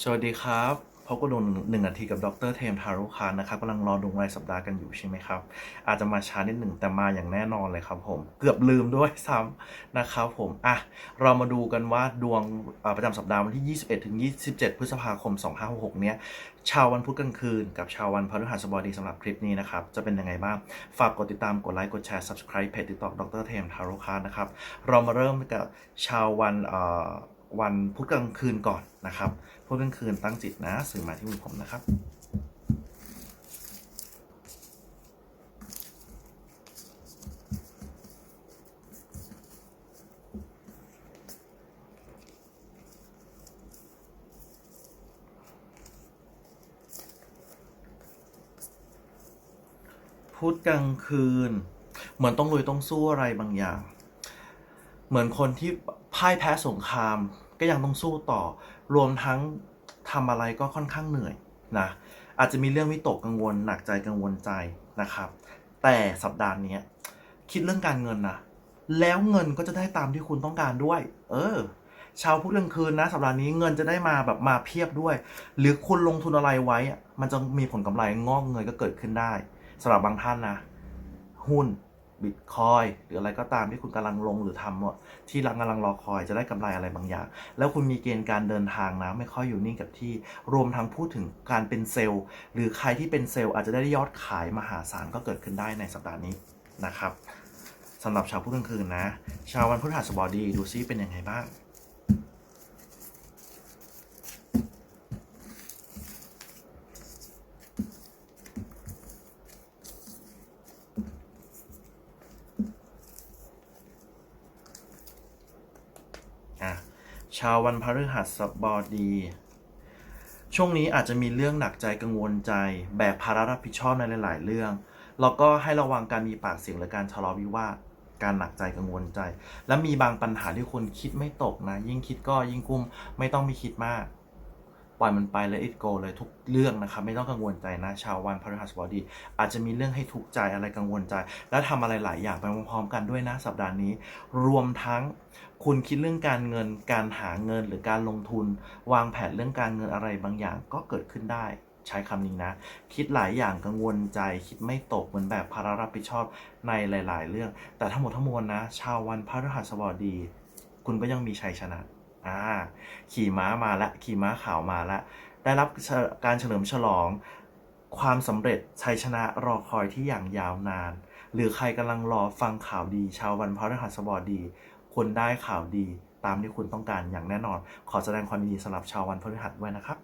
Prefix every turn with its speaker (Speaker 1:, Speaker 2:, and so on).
Speaker 1: สวัสดีครับพบกับลุงหนึ่งนาทีกับดรเทมทารุคานนะครับกำลังรอดูรายสัปดาห์กันอยู่ใช่ไหมครับ อาจจะมาช้านิดหนึ่งแต่มาอย่างแน่นอนเลยครับผม เกือบลืมด้วยซ้ำนะครับผม อะ เรามาดูกันว่าดวงประจำสัปดาห์วันที่ 21 ถึง 27 พฤษภาคม 2566 เนี้ยชาววันพุธกลางคืน กับชาววันพฤหัสบดีสำหรับคลิปนี้นะครับ จะเป็นยังไงบ้าง ฝากกดติดตามกดไลค์กดแชร์ subscribe เพจติดต่อดรเทมทารุคานนะครับเรามาเริ่มกับชาววันเอ่อ วันพุธกลางคืนก่อนนะครับพุธกลางคืนตั้งจิตนะสื่อมาที่มือผมนะครับพุธกลางคืน เหมือนต้องลุยต้องสู้อะไรบางอย่าง เหมือนคนที่พ่ายแพ้สงคราม ก็ยังต้องสู้ต่อ รวมทั้งทำอะไรก็ค่อนข้างเหนื่อยนะอาจจะมีเรื่องวิตกกังวลหนักใจกังวลใจนะครับ แต่สัปดาห์นี้คิดเรื่องการเงินนะแล้วเงินก็จะได้ตามที่คุณต้องการด้วย เออชาวพุธกลางคืนนะสัปดาห์นี้เงินจะได้มาแบบมาเพียบด้วย หรือคุณลงทุนอะไรไว้อะมันจะมีผลกำไรงอกเงยก็เกิดขึ้นได้สำหรับบางท่านนะ หุ้น บิตคอยหรืออะไรก็ตามที่คุณกำลังลงหรือทำที่กำลังรอคอยจะได้กำไรอะไรบางอย่าง แล้วคุณมีเกณฑ์การเดินทางนะไม่ค่อยอยู่นิ่งกับที่รวมทั้งพูดถึงการเป็นเซลล์ หรือใครที่เป็นเซลล์อาจจะได้ยอดขายมหาศาลก็เกิดขึ้นได้ในสัปดาห์นี้นะครับสำหรับชาวพุธกลางคืนนะ ชาววันพฤหัสบดีดูซิเป็นยังไงบ้าง อะ ชาววันพฤหัสบดี ช่วงนี้อาจจะมีเรื่องหนักใจกังวลใจ แบกภาระรับผิดชอบในหลาย ๆ เรื่อง แล้วก็ให้ระวังการมีปากเสียงหรือการทะเลาะวิวาทการหนักใจกังวลใจ และมีบางปัญหาที่คุณคิดไม่ตกนะ ยิ่งคิดก็ยิ่งกุ้มไม่ต้องมีคิดมาก ปล่อยมันไปเลย it go เลยทุกเรื่องนะครับไม่ต้องกังวลใจนะชาววันพฤหัสบดี อาจจะมีเรื่องให้ทุกข์ใจอะไรกังวลใจ และทำอะไรหลายอย่างไปพร้อมๆกันด้วยนะสัปดาห์นี้ รวมทั้งคุณคิดเรื่องการเงิน การหาเงินหรือการลงทุน วางแผนเรื่องการเงินอะไรบางอย่างก็เกิดขึ้นได้ใช้คำนี้นะ คิดหลายอย่างกังวลใจ คิดไม่ตกเหมือนแบบภาระรับผิดชอบในหลาย ๆ เรื่อง แต่ทั้งหมดทั้งมวลนะ ชาววันพฤหัสบดี คุณก็ยังมีชัยชนะ อ่าขี่ม้ามาละขี่ม้าขาวมาละได้รับการเฉลิมฉลอง ความสำเร็จชัยชนะรอคอยที่อย่างยาวนาน หรือใครกำลังรอฟังข่าวดีชาววันพฤหัสบดีคุณได้ข่าวดีตามที่คุณต้องการอย่างแน่นอน ขอแสดงความยินดีสำหรับชาววันพฤหัสด้วยนะครับ